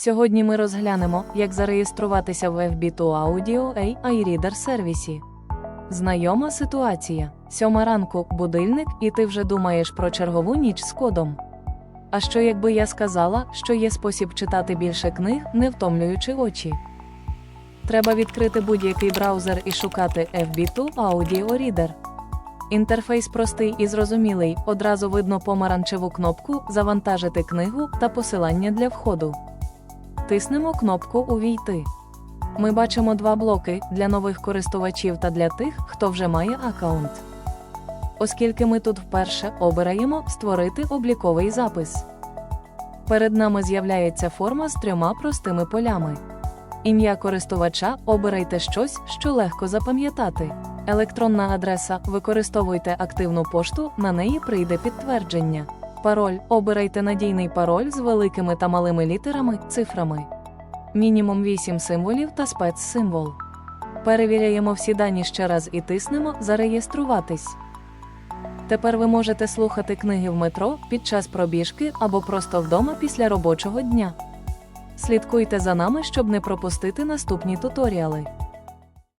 Сьогодні ми розглянемо, як зареєструватися в FB2 Audio AI iReader сервісі. Знайома ситуація. Сьома ранку, будильник, і ти вже думаєш про чергову ніч з кодом. А що якби я сказала, що є спосіб читати більше книг, не втомлюючи очі? Треба відкрити будь-який браузер і шукати FB2 Audio Reader. Інтерфейс простий і зрозумілий, одразу видно помаранчеву кнопку Завантажити книгу та посилання для входу. Тиснемо кнопку Увійти. Ми бачимо два блоки для нових користувачів та для тих, хто вже має аккаунт. Оскільки ми тут вперше обираємо Створити обліковий запис. Перед нами з'являється форма з трьома простими полями. Ім'я користувача обирайте щось, що легко запам'ятати. Електронна адреса використовуйте активну пошту, на неї прийде підтвердження. Пароль обирайте надійний пароль з великими та малими літерами, цифрами. Мінімум 8 символів та спецсимвол. Перевіряємо всі дані ще раз і тиснемо Зареєструватись. Тепер ви можете слухати книги в метро під час пробіжки або просто вдома після робочого дня. Слідкуйте за нами, щоб не пропустити наступні туторіали.